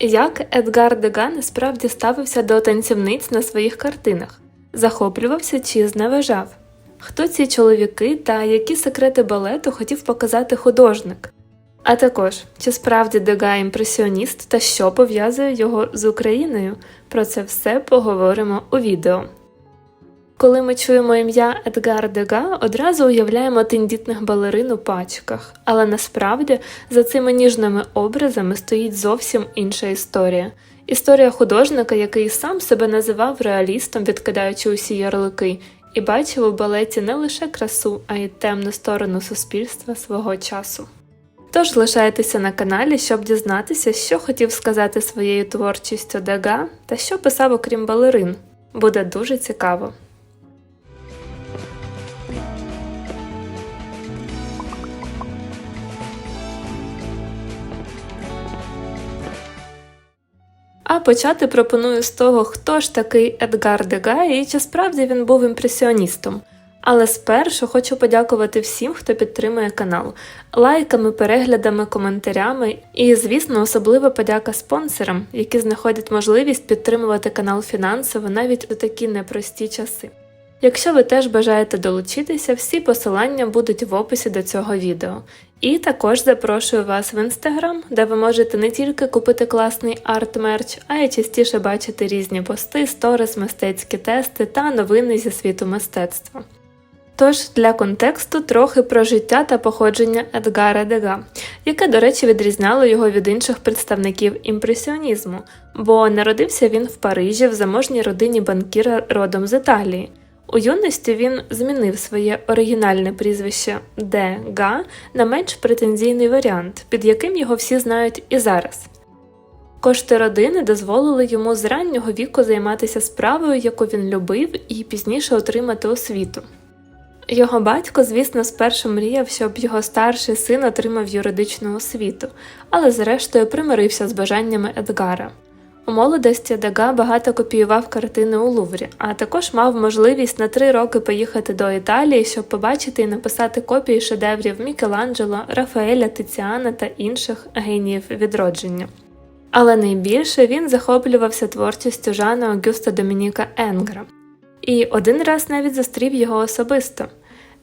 Як Едгар Дега насправді ставився до танцівниць на своїх картинах, захоплювався чи зневажав? Хто ці чоловіки та які секрети балету хотів показати художник? А також, чи справді Дега імпресіоніст та що пов'язує його з Україною? Про це все поговоримо у відео. Коли ми чуємо ім'я Едгар Дега, одразу уявляємо тендітних балерин у пачках, але насправді за цими ніжними образами стоїть зовсім інша історія. Історія художника, який сам себе називав реалістом, відкидаючи усі ярлики, і бачив у балеті не лише красу, а й темну сторону суспільства свого часу. Тож лишайтеся на каналі, щоб дізнатися, що хотів сказати своєю творчістю Дега та що писав окрім балерин. Буде дуже цікаво. А почати пропоную з того, хто ж такий Едгар Дега і чи справді він був імпресіоністом. Але спершу хочу подякувати всім, хто підтримує канал, лайками, переглядами, коментарями і, звісно, особлива подяка спонсорам, які знаходять можливість підтримувати канал фінансово навіть у такі непрості часи. Якщо ви теж бажаєте долучитися, всі посилання будуть в описі до цього відео. І також запрошую вас в інстаграм, де ви можете не тільки купити класний арт-мерч, а й частіше бачити різні пости, сторіс, мистецькі тести та новини зі світу мистецтва. Тож для контексту трохи про життя та походження Едгара Дега, яке, до речі, відрізняло його від інших представників імпресіонізму, бо народився він в Парижі в заможній родині банкіра родом з Італії. У юності він змінив своє оригінальне прізвище Дега на менш претензійний варіант, під яким його всі знають і зараз. Кошти родини дозволили йому з раннього віку займатися справою, яку він любив, і пізніше отримати освіту. Його батько, звісно, спершу мріяв, щоб його старший син отримав юридичну освіту, але зрештою примирився з бажаннями Едгара. У молодості Дега багато копіював картини у Луврі, а також мав можливість на три роки поїхати до Італії, щоб побачити і написати копії шедеврів Мікеланджело, Рафаеля, Тиціана та інших геніїв відродження. Але найбільше він захоплювався творчістю Жана Огюста Домініка Енгра. І один раз навіть зустрів його особисто.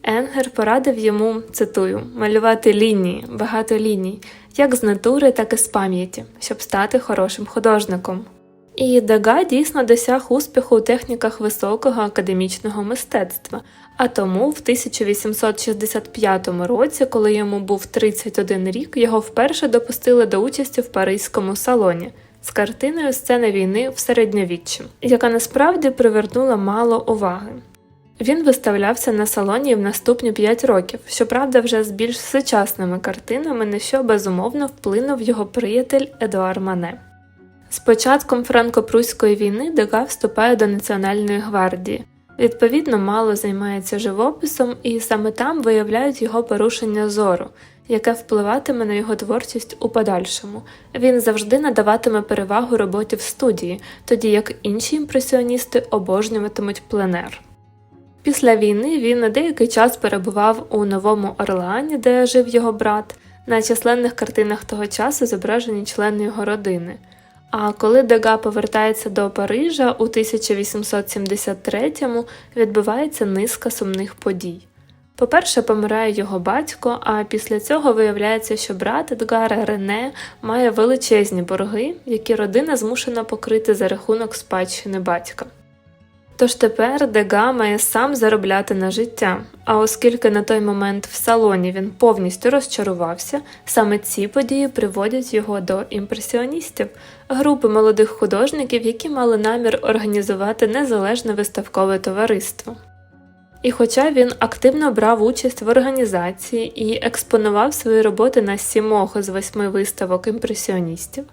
Енгер порадив йому, цитую, малювати лінії, багато ліній, як з натури, так і з пам'яті, щоб стати хорошим художником. І Дега дійсно досяг успіху у техніках високого академічного мистецтва, а тому в 1865 році, коли йому був 31 рік, його вперше допустили до участі в Паризькому салоні з картиною Сцена війни в середньовіччі, яка насправді привернула мало уваги. Він виставлявся на салоні в наступні 5 років, щоправда, вже з більш сучасними картинами, на що безумовно вплинув його приятель Едуар Мане. З початком франко-пруської війни Дега вступає до Національної гвардії, відповідно, мало займається живописом, і саме там виявляють його порушення зору, яке впливатиме на його творчість у подальшому. Він завжди надаватиме перевагу роботі в студії, тоді як інші імпресіоністи обожнюватимуть пленер. Після війни він на деякий час перебував у Новому Орлеані, де жив його брат. На численних картинах того часу зображені члени його родини. А коли Дега повертається до Парижа у 1873-му відбувається низка сумних подій. По-перше, помирає його батько, а після цього виявляється, що брат Едгара Рене має величезні борги, які родина змушена покрити за рахунок спадщини батька. Тож тепер Дега має сам заробляти на життя, а оскільки на той момент в салоні він повністю розчарувався, саме ці події приводять його до імпресіоністів, групи молодих художників, які мали намір організувати незалежне виставкове товариство. І хоча він активно брав участь в організації і експонував свої роботи на сімох з восьми виставок імпресіоністів,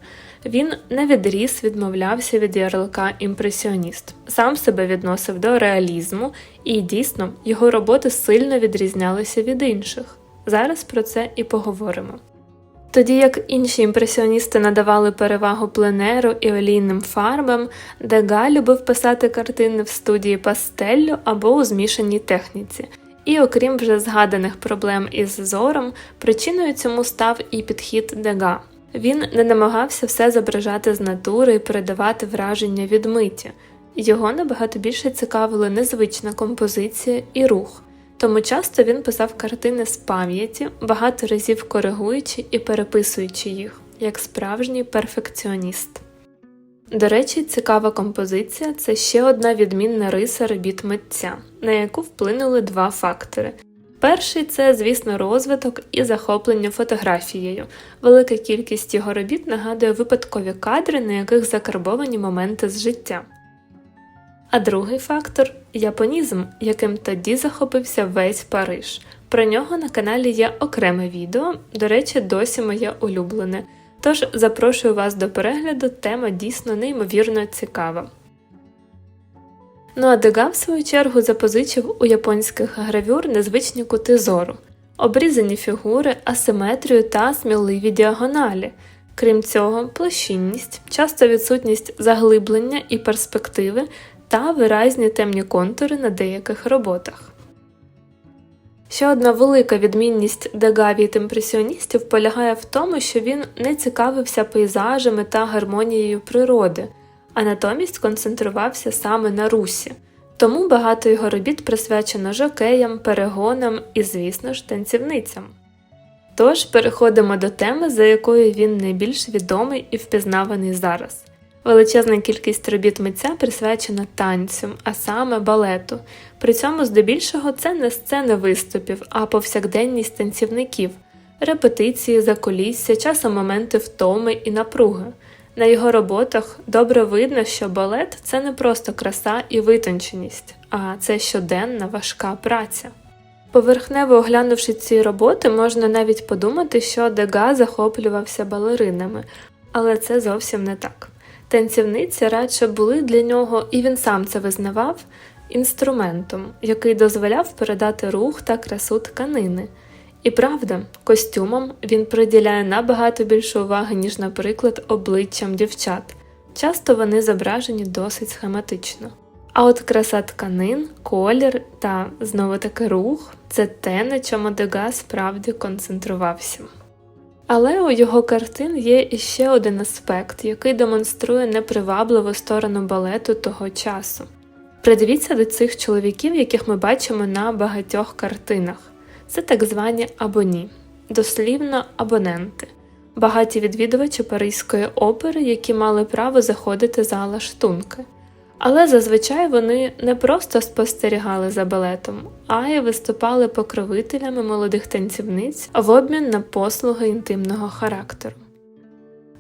він не відріс відмовлявся від ярлика імпресіоніст, сам себе відносив до реалізму, і дійсно його роботи сильно відрізнялися від інших. Зараз про це і поговоримо. Тоді як інші імпресіоністи надавали перевагу пленеру і олійним фарбам, Дега любив писати картини в студії пастеллю або у змішаній техніці. І окрім вже згаданих проблем із зором, причиною цьому став і підхід Дега. Він не намагався все зображати з натури і передавати враження від миті. Його набагато більше цікавили незвична композиція і рух, тому часто він писав картини з пам'яті, багато разів коригуючи і переписуючи їх, як справжній перфекціоніст. До речі, цікава композиція це ще одна відмінна риса робіт митця, на яку вплинули два фактори. Перший це, звісно, розвиток і захоплення фотографією. Велика кількість його робіт нагадує випадкові кадри, на яких закарбовані моменти з життя. А другий фактор японізм, яким тоді захопився весь Париж. Про нього на каналі є окреме відео, до речі, досі моє улюблене. Тож запрошую вас до перегляду, тема дійсно неймовірно цікава. Ну а Дега, в свою чергу, запозичив у японських гравюр незвичні кути зору, обрізані фігури, асиметрію та сміливі діагоналі. Крім цього, площинність, часто відсутність заглиблення і перспективи та виразні темні контури на деяких роботах. Ще одна велика відмінність Дега від імпресіоністів полягає в тому, що він не цікавився пейзажами та гармонією природи, а натомість концентрувався саме на русі. Тому багато його робіт присвячено жокеям, перегонам і, звісно ж, танцівницям. Тож переходимо до теми, за якою він найбільш відомий і впізнаваний зараз. Величезна кількість робіт митця присвячена танцю, а саме балету. При цьому здебільшого це не сцени виступів, а повсякденність танцівників, репетиції, закулісся, часом моменти втоми і напруги. На його роботах добре видно, що балет це не просто краса і витонченість, а це щоденна важка праця. Поверхнево оглянувши ці роботи, можна навіть подумати, що Дега захоплювався балеринами, але це зовсім не так. Танцівниці радше були для нього, і він сам це визнавав, інструментом, який дозволяв передати рух та красу тканини. І правда, костюмам він приділяє набагато більше уваги, ніж, наприклад, обличчям дівчат. Часто вони зображені досить схематично. А от краса тканин, колір та знову таки рух це те, на чому Дега справді концентрувався. Але у його картин є іще один аспект, який демонструє непривабливу сторону балету того часу. Придивіться до цих чоловіків, яких ми бачимо на багатьох картинах. Це так звані абоні, дослівно абоненти, багаті відвідувачі Паризької опери, які мали право заходити за лаштунки. Але зазвичай вони не просто спостерігали за балетом, а й виступали покровителями молодих танцівниць в обмін на послуги інтимного характеру.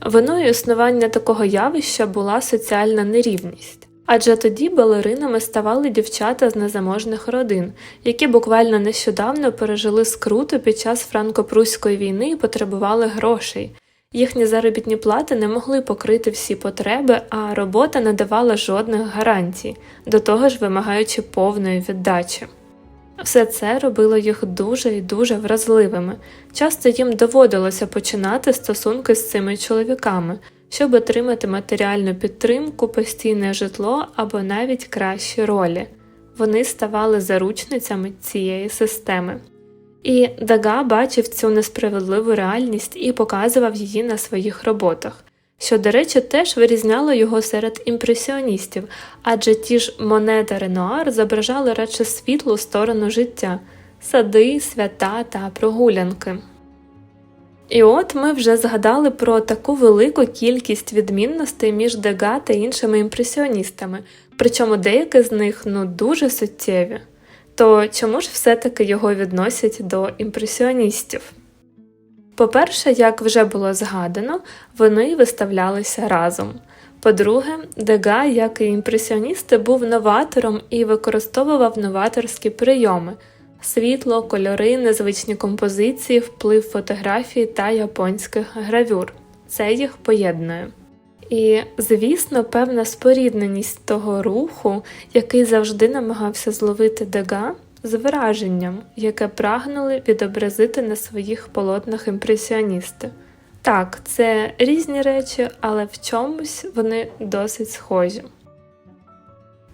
Виною існування такого явища була соціальна нерівність, адже тоді балеринами ставали дівчата з незаможних родин, які буквально нещодавно пережили скруту під час франко-пруської війни і потребували грошей. Їхні заробітні плати не могли покрити всі потреби, а робота не давала жодних гарантій, до того ж вимагаючи повної віддачі. Все це робило їх дуже і дуже вразливими. Часто їм доводилося починати стосунки з цими чоловіками, щоб отримати матеріальну підтримку, постійне житло або навіть кращі ролі. Вони ставали заручницями цієї системи. І Дага бачив цю несправедливу реальність і показував її на своїх роботах, що, до речі, теж вирізняло його серед імпресіоністів, адже ті ж Моне та Ренуар зображали радше світлу сторону життя, сади, свята та прогулянки. І от ми вже згадали про таку велику кількість відмінностей між Дега та іншими імпресіоністами, причому деякі з них ну дуже суттєві то чому ж все-таки його відносять до імпресіоністів? По-перше, як вже було згадано, вони виставлялися разом. По-друге, Дега, як і імпресіоністи, був новатором і використовував новаторські прийоми світло, кольори, незвичні композиції, вплив фотографії та японських гравюр. Це їх поєднує. І, звісно, певна спорідненість того руху, який завжди намагався зловити Дега, з враженням, яке прагнули відобразити на своїх полотнах імпресіоністи. Так, це різні речі, але в чомусь вони досить схожі.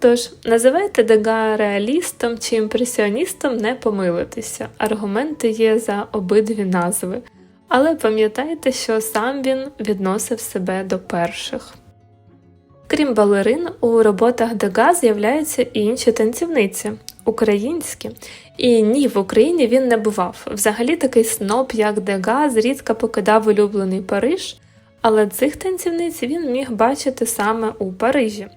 Тож, називайте Дега реалістом чи імпресіоністом не помилитися, аргументи є за обидві назви. але пам'ятайте, що сам він відносив себе до перших. Крім балерин, у роботах Дега з'являються і інші танцівниці українські. І ні, в Україні він не бував. Взагалі такий сноб, як Дега, зрідка покидав улюблений Париж, але цих танцівниць він міг бачити саме у Парижі,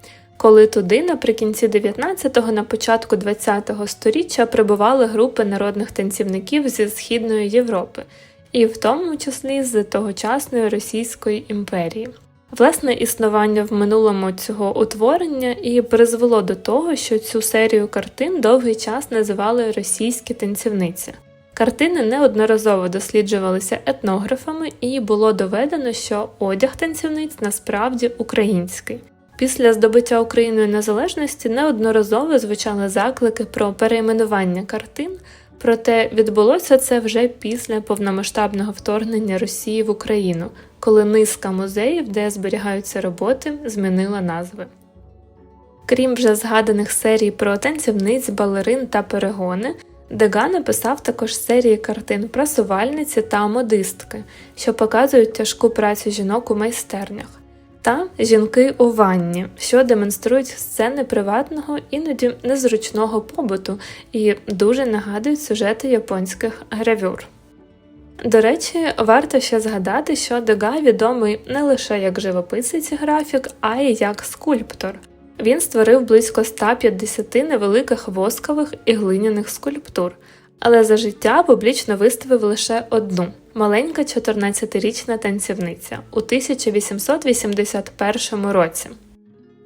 коли туди наприкінці 19-го, на початку 20-го століття прибували групи народних танцівників зі Східної Європи, і в тому числі з тогочасної Російської імперії. Власне існування в минулому цього утворення і призвело до того, що цю серію картин довгий час називали російські танцівниці. Картини неодноразово досліджувалися етнографами, і було доведено, що одяг танцівниць насправді український. Після здобуття Україною незалежності неодноразово звучали заклики про перейменування картин, проте відбулося це вже після повномасштабного вторгнення Росії в Україну, коли низка музеїв, де зберігаються роботи, змінила назви. Крім вже згаданих серій про танцівниць, балерин та перегони, Дега написав також серії картин прасувальниці та модистки, що показують тяжку працю жінок у майстернях, та жінки у ванні, що демонструють сцени приватного, іноді незручного побуту і дуже нагадують сюжети японських гравюр. До речі, варто ще згадати, що Дега відомий не лише як живописець і графік, а й як скульптор. Він створив близько 150 невеликих воскових і глиняних скульптур, але за життя публічно виставив лише одну маленька 14-річна танцівниця у 1881 році.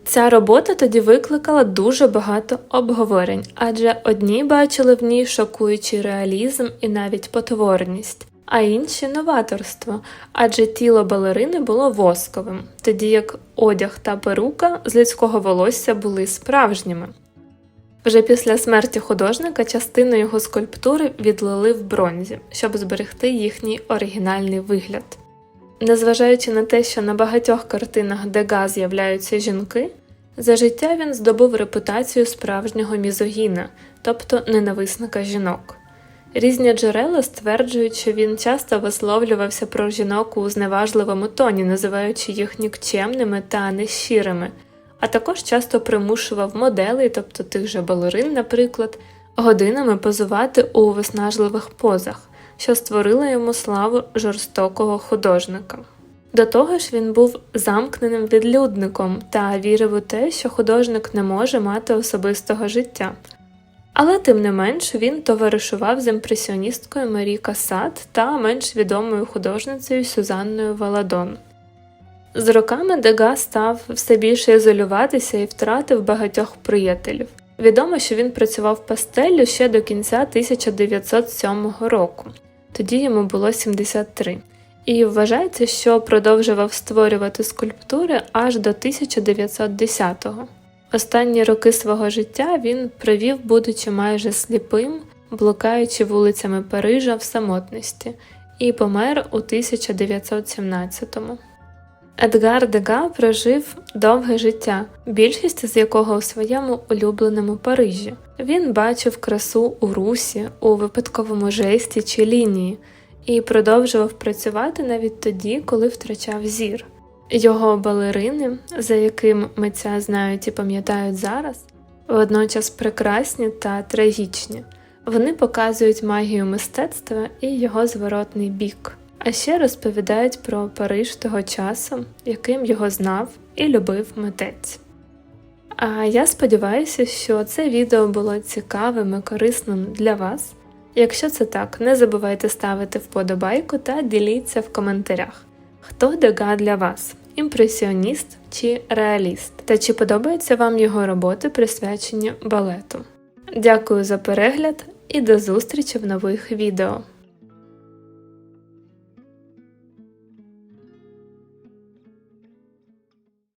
Ця робота тоді викликала дуже багато обговорень, адже одні бачили в ній шокуючий реалізм і навіть потворність, а інші новаторство, адже тіло балерини було восковим, тоді як одяг та перука з людського волосся були справжніми. Вже після смерті художника частину його скульптури відлили в бронзі, щоб зберегти їхній оригінальний вигляд. Незважаючи на те, що на багатьох картинах Дега з'являються жінки, за життя він здобув репутацію справжнього мізогіна, тобто ненависника жінок. Різні джерела стверджують, що він часто висловлювався про жінок у зневажливому тоні, називаючи їх нікчемними та нещирими, а також часто примушував моделей, тобто тих же балерин, наприклад, годинами позувати у виснажливих позах, що створила йому славу жорстокого художника. До того ж, він був замкненим відлюдником та вірив у те, що художник не може мати особистого життя. Але тим не менш він товаришував з імпресіоністкою Марі Касат та менш відомою художницею Сюзанною Валадон. З роками Дега став все більше ізолюватися і втратив багатьох приятелів. Відомо, що він працював пастеллю ще до кінця 1907 року, тоді йому було 73, і вважається, що продовжував створювати скульптури аж до 1910-го. Останні роки свого життя він провів, будучи майже сліпим, блукаючи вулицями Парижа в самотності, і помер у 1917-му. Едгар Дега прожив довге життя, більшість з якого у своєму улюбленому Парижі. Він бачив красу у русі, у випадковому жесті чи лінії, і продовжував працювати навіть тоді, коли втрачав зір. Його балерини, за яким митця знають і пам'ятають зараз, водночас прекрасні та трагічні. Вони показують магію мистецтва і його зворотний бік, а ще розповідають про Париж того часу, яким його знав і любив митець. А я сподіваюся, що це відео було цікавим і корисним для вас. Якщо це так, не забувайте ставити вподобайку та діліться в коментарях. Хто Дега для вас? Імпресіоніст чи реаліст? Та чи подобаються вам його роботи, присвячені балету? Дякую за перегляд і до зустрічі в нових відео!